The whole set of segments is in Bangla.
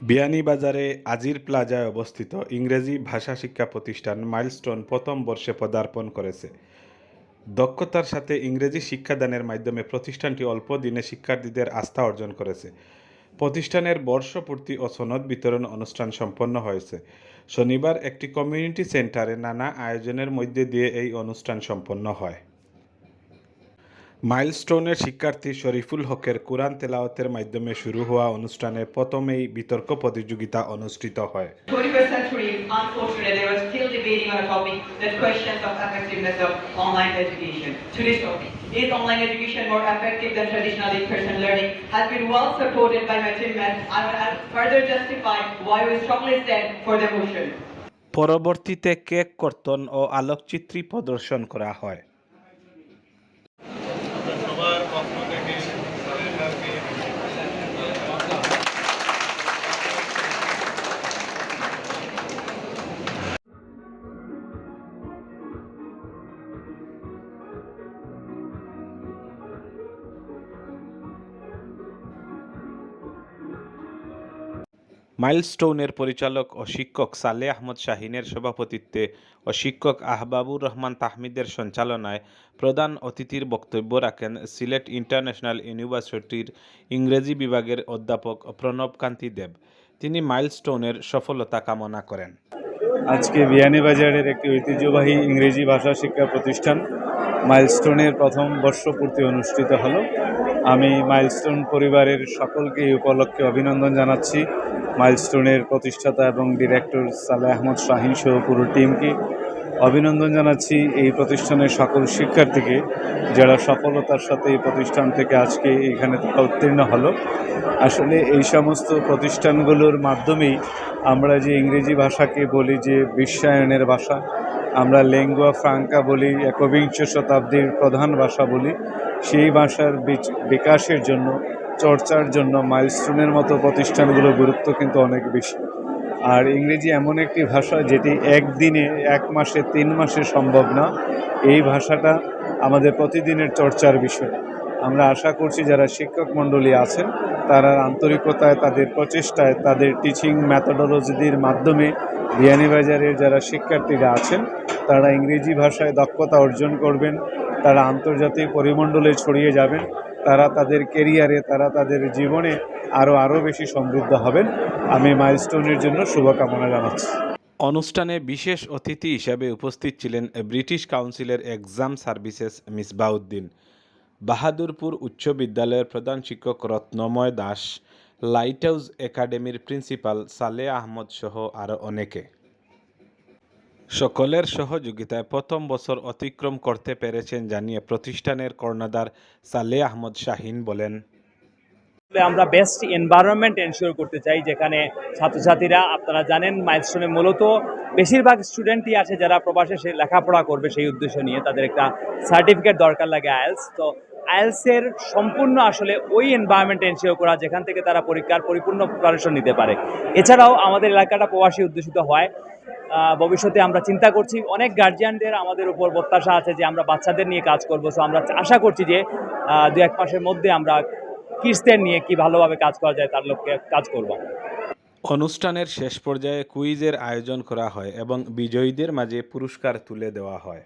বিয়ানীবাজারে আজির প্লাজায় অবস্থিত ইংরেজি ভাষা শিক্ষা প্রতিষ্ঠান মাইলস্টোন প্রথম বর্ষে পদার্পণ করেছে। দক্ষতার সাথে ইংরেজি শিক্ষাদানের মাধ্যমে প্রতিষ্ঠানটি অল্প দিনে শিক্ষার্থীদের আস্থা অর্জন করেছে। প্রতিষ্ঠানের বর্ষপূর্তি ও সনদ বিতরণ অনুষ্ঠান সম্পন্ন হয়েছে। শনিবার একটি কমিউনিটি সেন্টারে নানা আয়োজনের মধ্যে দিয়ে এই অনুষ্ঠান সম্পন্ন হয়। মাইলস্টোনের শিক্ষার্থী শরীফুল হকের কোরআন তেলাওয়াতের মাধ্যমে শুরু হওয়া অনুষ্ঠানে প্রথমেই বিতর্ক প্রতিযোগিতা অনুষ্ঠিত হয়। পরবর্তীতে কেক কর্তন ও আলোকচিত্রী প্রদর্শন করা হয়। মাইলস্টোনের পরিচালক ও শিক্ষক সালে আহমদ শাহিনের সভাপতিত্বে ও শিক্ষক আহবাবুর রহমান তাহমিদের সঞ্চালনায় প্রধান অতিথির বক্তব্য রাখেন সিলেট ইন্টারন্যাশনাল ইউনিভার্সিটির ইংরেজি বিভাগের অধ্যাপক প্রণব কান্তি দেব। তিনি মাইলস্টোনের সফলতা কামনা করেন। আজকে বিয়ানীবাজারের একটি ঐতিহ্যবাহী ইংরেজি ভাষা শিক্ষা প্রতিষ্ঠান। মাইলস্টোনের প্রথম বর্ষপূর্তি অনুষ্ঠিত হলো। আমি মাইলস্টোন পরিবারের সকলকে এই উপলক্ষে অভিনন্দন জানাচ্ছি। মাইলস্টোনের প্রতিষ্ঠাতা এবং ডিরেক্টর সালে আহমদ শাহিন সহ পুরো টিমকে অভিনন্দন জানাচ্ছি এই প্রতিষ্ঠানের সকল শিক্ষার্থীকে যারা সফলতার সাথে এই প্রতিষ্ঠান থেকে আজকে এখানে তারা উত্তীর্ণ হলো। আসলে এই সমস্ত প্রতিষ্ঠানগুলোর মাধ্যমেই আমরা যে ইংরেজি ভাষাকে বলি যে বিশ্বায়নের ভাষা আমরা লেঙ্গুয়া ফ্রাঙ্কা বলি, একবিংশ শতাব্দীর প্রধান ভাষা বলি। সেই ভাষার বিকাশের জন্য, চর্চার জন্য মাইলস্টোনের মতো প্রতিষ্ঠানগুলোর গুরুত্ব কিন্তু অনেক বেশি। আর ইংরেজি এমন একটি ভাষা যেটি একদিনে, এক মাসে, তিন মাসে সম্ভব না, এই ভাষাটা আমাদের প্রতিদিনের চর্চার বিষয়। আমরা আশা করছি যারা শিক্ষক মণ্ডলী আছেন তারা আন্তরিকতায়, তাদের প্রচেষ্টায়, তাদের টিচিং ম্যাথোডোলজির মাধ্যমে বিয়ানীবাজারের যারা শিক্ষার্থীরা আছেন, তারা ইংরেজি ভাষায় দক্ষতা অর্জন করবেন, তারা আন্তর্জাতিক পরিমণ্ডলে ছড়িয়ে যাবেন, তারা তাদের কেরিয়ারে তারা তাদের জীবনে আরও আরও বেশি সমৃদ্ধ হবেন। আমি মাইলস্টোনের জন্য শুভকামনা জানাচ্ছি। অনুষ্ঠানে বিশেষ অতিথি হিসেবে উপস্থিত ছিলেন ব্রিটিশ কাউন্সিলের এক্সাম সার্ভিসেস মিসবাউদ্দিন। বাহাদুরপুর উচ্চ বিদ্যালয়ের প্রধান শিক্ষক রত্নময় দাস লাইট হাউস একাডেমির প্রিন্সিপাল সালে আহমদ সহ আরও অনেকে। সকলের সহযোগিতায় প্রথম বছর অতিক্রম করতে পেরেছেন জানিয়ে প্রতিষ্ঠানের কর্ণধার সালে আহমদ শাহিন বলেন, আমরা বেস্ট এনভায়রনমেন্ট এনশিওর করতে চাই, যেখানে ছাত্রছাত্রীরা, আপনারা জানেন মাইলস্টোনে মূলত বেশিরভাগ স্টুডেন্টই আছে যারা প্রবাসে সে লেখাপড়া করবে সেই উদ্দেশ্য নিয়ে তাদের একটা সার্টিফিকেট দরকার লাগে আয়েলস তো আয়েলসের সম্পূর্ণ আসলে ওই এনভায়রনমেন্ট এনশিওর করা, যেখান থেকে তারা পরীক্ষার পরিপূর্ণ প্রিপারেশন নিতে পারে। এছাড়াও আমাদের এলাকাটা প্রবাসী অধ্যুষিত হয়। ভবিষ্যতে আমরা চিন্তা করছি, অনেক গার্জিয়ানদের আমাদের উপর প্রত্যাশা আছে যে আমরা বাচ্চাদের নিয়ে কাজ করব। সো আমরা আশা করছি যে দু এক মাসের মধ্যে আমরা কিডসদের নিয়ে কি ভালোভাবে কাজ করা যায় তার লক্ষ্যে কাজ করব অনুষ্ঠানের শেষ পর্যায়ে কুইজের আয়োজন করা হয় এবং বিজয়ীদের মাঝে পুরস্কার তুলে দেওয়া হয়।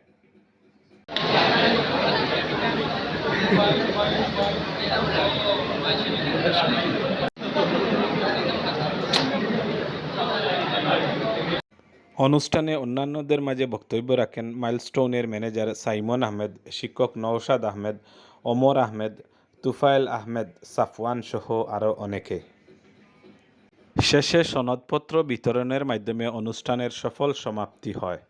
অনুষ্ঠানে অন্যান্যদের মাঝে বক্তব্য রাখেন মাইলস্টোনের ম্যানেজার সাইমন আহমেদ, শিক্ষক নওশাদ আহমেদ, ওমর আহমেদ তুফাইল আহমেদ, সাফওয়ান সহ আরও অনেকে। শেষে সনদপত্র বিতরণের মাধ্যমে অনুষ্ঠানের সফল সমাপ্তি হয়।